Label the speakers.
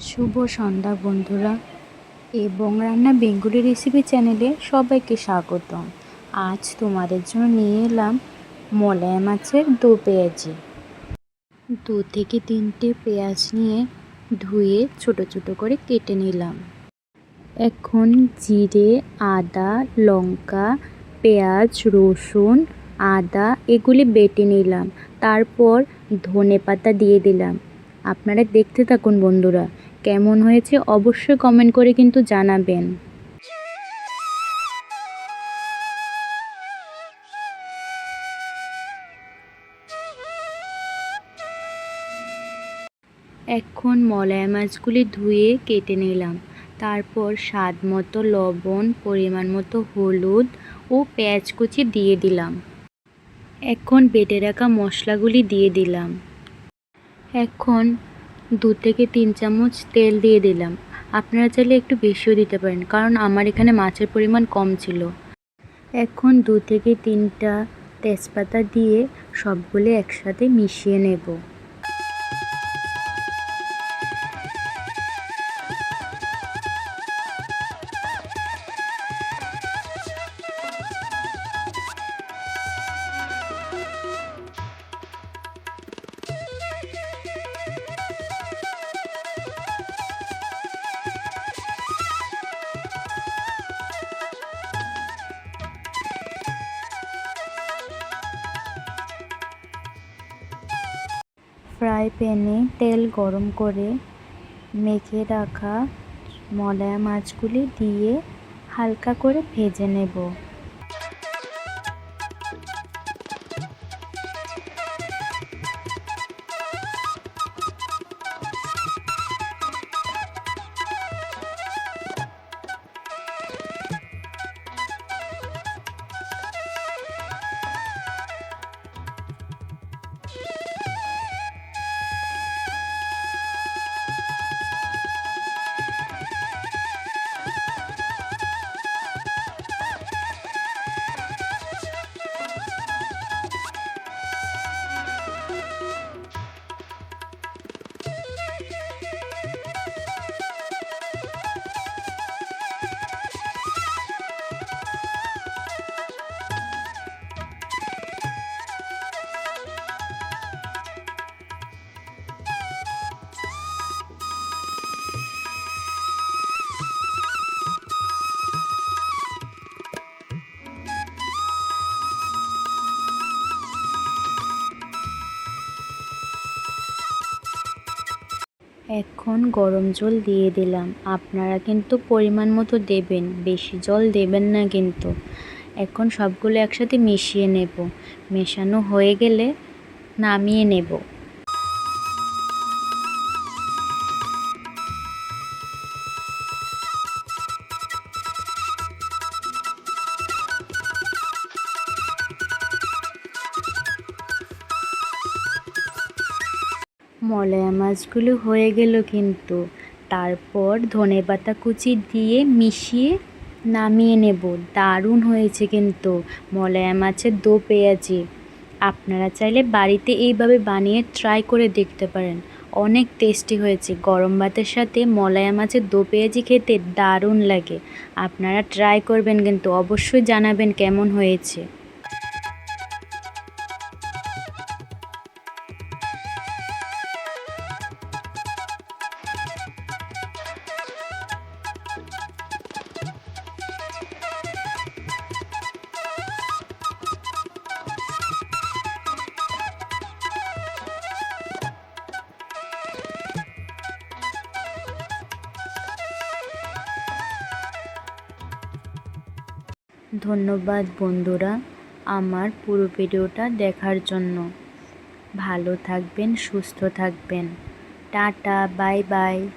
Speaker 1: শুভ সন্ধ্যা বন্ধুরা। এবং রান্না বেঙ্গুলি রেসিপি চ্যানেলে সবাইকে স্বাগতম। আজ তোমাদের জন্য নিয়ে এলাম মলায়া মাছের দো পেঁয়াজি। দু থেকে তিনটে পেঁয়াজ নিয়ে ধুয়ে ছোট ছোট করে কেটে নিলাম। এখন জিরে, আদা, লঙ্কা, পেঁয়াজ, রসুন, আদা এগুলি বেটে নিলাম। তারপর ধনে পাতা দিয়ে দিলাম। আপনারা দেখতে থাকুন বন্ধুরা। কেমন হয়েছে অবশ্যই কমেন্ট করে কিন্তু জানাবেন। এখন মলায়া মাছগুলি ধুয়ে কেটে নিলাম। তারপর স্বাদ মতো লবণ, পরিমাণ মতো হলুদ ও পেঁয়াজ কুচি দিয়ে দিলাম। এখন বেটে রাখা মশলাগুলি দিয়ে দিলাম। এখন দু থেকে তিন চামচ তেল দিয়ে দিলাম। আপনারা চাইলে একটু বেশিও দিতে পারেন, কারণ আমার এখানে মাছের পরিমাণ কম ছিল। এখন দু থেকে তিনটা তেজপাতা দিয়ে সবগুলো একসাথে মিশিয়ে নেব। ফ্রাই প্যানে তেল গরম করে মেখে রাখা মলায়া মাছগুলি দিয়ে হালকা করে ভেজে নেব। এখন গরম জল দিয়ে দিলাম। আপনারা কিন্তু পরিমাণ মতো দেবেন, বেশি জল দেবেন না কিন্তু। এখন সবগুলো একসাথে মিশিয়ে নেব। মেশানো হয়ে গেলে নামিয়ে নেব। মলয়া মাছগুলো হয়ে গেল কিন্তু। তারপর ধনে পাতা কুচি দিয়ে মিশিয়ে নামিয়ে নেব। দারুণ হয়েছে কিন্তু মলয়া মাছের দো পেঁয়াজি। আপনারা চাইলে বাড়িতে এইভাবে বানিয়ে ট্রাই করে দেখতে পারেন। অনেক টেস্টি হয়েছে। গরম ভাতের সাথে মলায়া মাছের দো পেঁয়াজি খেতে দারুণ লাগে। আপনারা ট্রাই করবেন কিন্তু অবশ্যই জানাবেন কেমন হয়েছে। ধন্যবাদ বন্ধুরা আমার পুরো ভিডিওটা দেখার জন্য। ভালো থাকবেন সুস্থ থাকবেন। Tata bye bye.